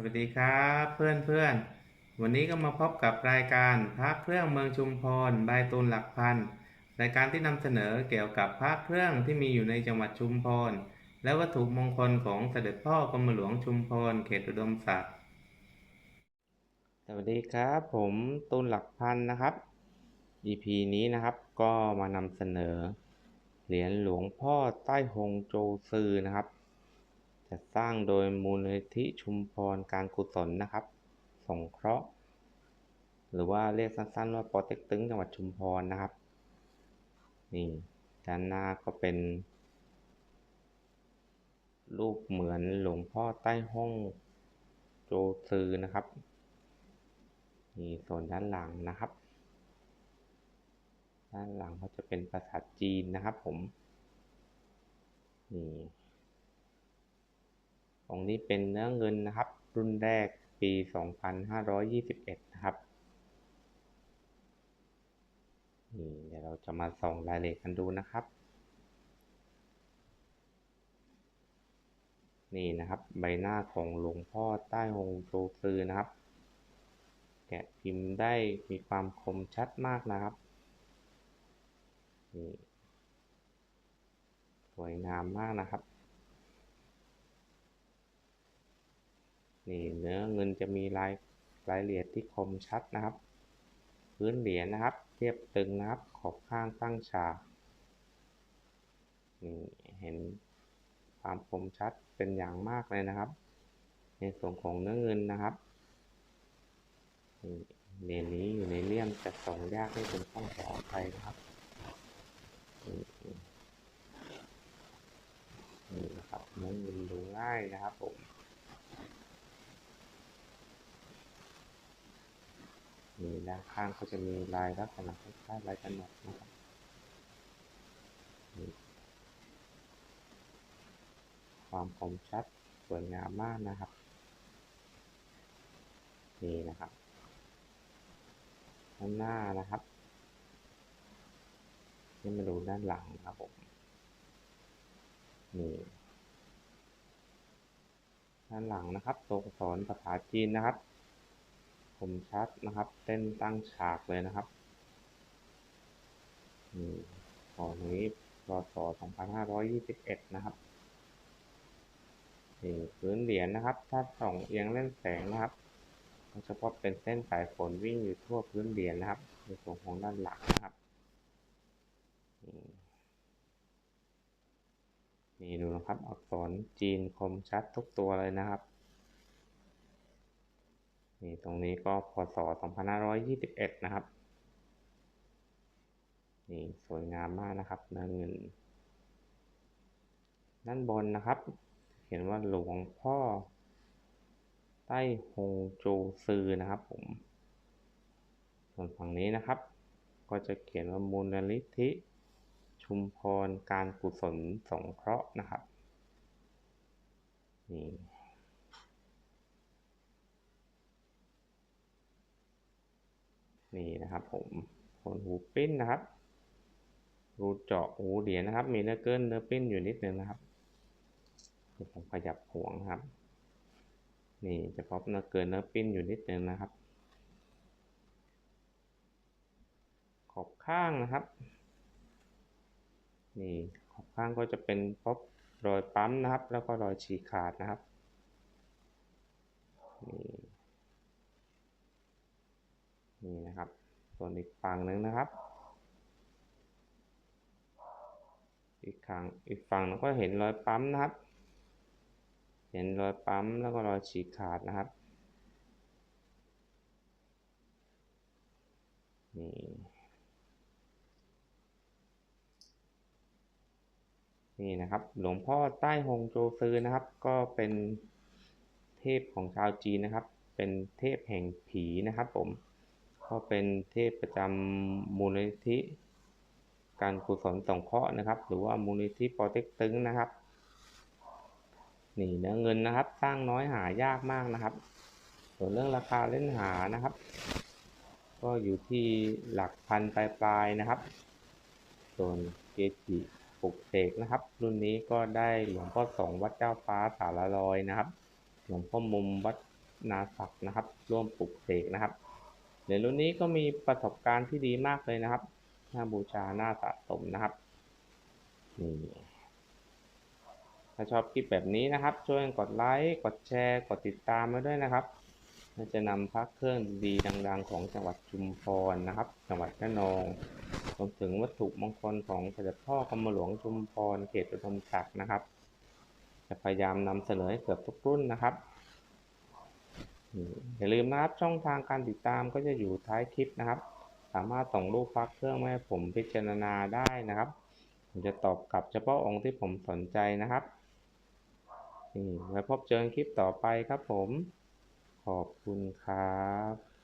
สวัสดีครับเพื่อนเพื่อนวันนี้ก็มาพบกับรายการพระเครื่องเมืองชุมพรใบตูนหลักพันรายการที่นำเสนอเกี่ยวกับพระเครื่องที่มีอยู่ในจังหวัดชุมพรและวัตถุมงคลของเสด็จพ่อกรมหลวงชุมพรเขตอุดมศักดิ์สวัสดีครับผมตูนหลักพันนะครับ EP นี้นะครับก็มานำเสนอเหรียญหลวงพ่อใต้ฮงโจซือนะครับ จัดสร้างโดยมูลนิธิชุมพรการกุศลนะครับ สงเคราะห์ หรือว่าเรียกสั้นๆว่าปอเต็กตึงจังหวัดชุมพรนะครับ นี่ด้านหน้าก็เป็น รูปเหมือนหลวงพ่อใต้ห้องโจซือนะครับนี่ส่วนด้านหลังนะครับ ด้านหลังก็จะเป็นภาษาจีนนะครับผมนี่ องนี้เป็นเนื้อเงินนะครับ รุ่นแรกปี 2521 นะครับนี่เดี๋ยวเราจะมาส่องรายละเอียดกันดูนะครับ นี่นะครับใบหน้าของหลวงพ่อใต้ฮงโจซือนะครับ แกะพิมพ์ได้มีความคมชัดมากนะครับนี่สวยงามมากนะครับ นี่เนื้อเงินจะมีลายรายละเอียดที่คมชัดนะครับ พื้นเหรียญนะครับเรียบตึงนะครับขอบข้างตั้งฉากนี่เห็นความคมชัดเป็นอย่างมากเลยนะครับ ในส่วนของเนื้อเงินนะครับเหรียญนี้อยู่ในเลี่ยมจะส่งยากให้เป็นต้องขออภัยนะครับนี่นะครับเนื้อเงินดูง่ายนะครับผม นี่ด้านข้างก็จะมีลายลักษณะคล้ายๆลายกระหนกนะครับความคมชัดสวยงามมากนะครับ นี่นะครับด้านหน้านะครับนี่มาดูด้านหลังนะครับผมนี่ด้านหลังนะครับตัวอักษรภาษาจีนนะครับ มชัดนะครับ เต้นตั้งฉากเลยนะครับนี่ของนี้รศ2521 นะครับนี่พื้นเหรียญนะครับ ถ้าส่องเอียงเล่นแสงนะครับก็จะพบเป็นเส้นสายฝนวิ่งอยู่ทั่วพื้นเหรียญนะครับ ในส่วนของด้านหลังนะครับ นี่ดูนะครับ อักษรจีนคมชัดทุกตัวเลยนะครับ นี่ตรงนี้ก็พศ2521 นะครับ นี่สวยงามมากนะครับเนื้อเงิน ด้านบนนะครับเขียนว่าหลวงพ่อ ใต้ฮงโจซือนะครับผม ส่วนฝั่งนี้นะครับ ก็จะเขียนว่ามูลนิธิชุมพรการกุศลสงเคราะห์นะครับ นี่ นี่นะครับผมขนหูปิ้นนะครับ รูเจาะหูเหรียญนะครับ มีเนื้อเกินเนื้อปิ้นอยู่นิดนึงนะครับเดี๋ยวผมขยับห่วงครับ นี่จะพบเนื้อเกินเนื้อปิ้นอยู่นิดนึงนะครับ ขอบข้างนะครับ นี่ขอบข้างก็จะเป็นพบรอยปั๊มนะครับ แล้วก็รอยฉีกขาดนะครับนี่นี่นะครับ ส่วนอีกฝั่งหนึ่งนะครับ อีกฝั่งอีกฝั่งเราก็เห็นรอยปั๊มนะครับ เห็นรอยปั๊มแล้วก็รอยฉีกขาดนะครับนี่นี่นะครับ หลวงพ่อใต้ฮงโจซือนะครับ ก็เป็นเทพของชาวจีนนะครับ เป็นเทพแห่งผีนะครับผม ก็เป็นเทพประจำมูลนิธิ การกุศลสงเคราะห์นะครับ หรือว่ามูลนิธิปอเต็กตึงนะครับ นี่เนื้อเงินนะครับ สร้างน้อยหายากมากนะครับ ส่วนเรื่องราคาเล่นหานะครับ ก็อยู่ที่หลักพันปลายๆนะครับ ส่วนเกจิปลุกเสกนะครับ รุ่นนี้ก็ได้หลวงพ่อสองวัดเจ้าฟ้าสารลอยนะครับ หลวงพ่อมุมวัดนาศักดิ์นะครับ ร่วมปลุกเสกนะครับ เหรียญรุ่นนี้ก็มีประสบการณ์ที่ดีมากเลยนะครับน่าบูชาน่าสะสมนะครับนี่ถ้าชอบคลิปแบบนี้นะครับ ช่วยกดไลค์กดแชร์กดติดตามมาด้วยนะครับเราจะนำพระเครื่องดีดัง ๆ ของจังหวัดชุมพรนะครับ จังหวัดระนองรวมถึงวัตถุมงคลของเสด็จพ่อกรมหลวงชุมพรเขตอุดมศักดิ์นะครับ จะพยายามนำเสนอให้เกือบทุกรุ่นนะครับ อย่าลืมนะครับช่องทางการติดตามก็จะอยู่ท้ายคลิปนะครับ สามารถส่งรูปพักเครื่องมาให้ผมพิจารณาได้นะครับ ผมจะตอบกลับเฉพาะองค์ที่ผมสนใจนะครับนี่ไว้พบเจอคลิปต่อไปครับผม ขอบคุณครับ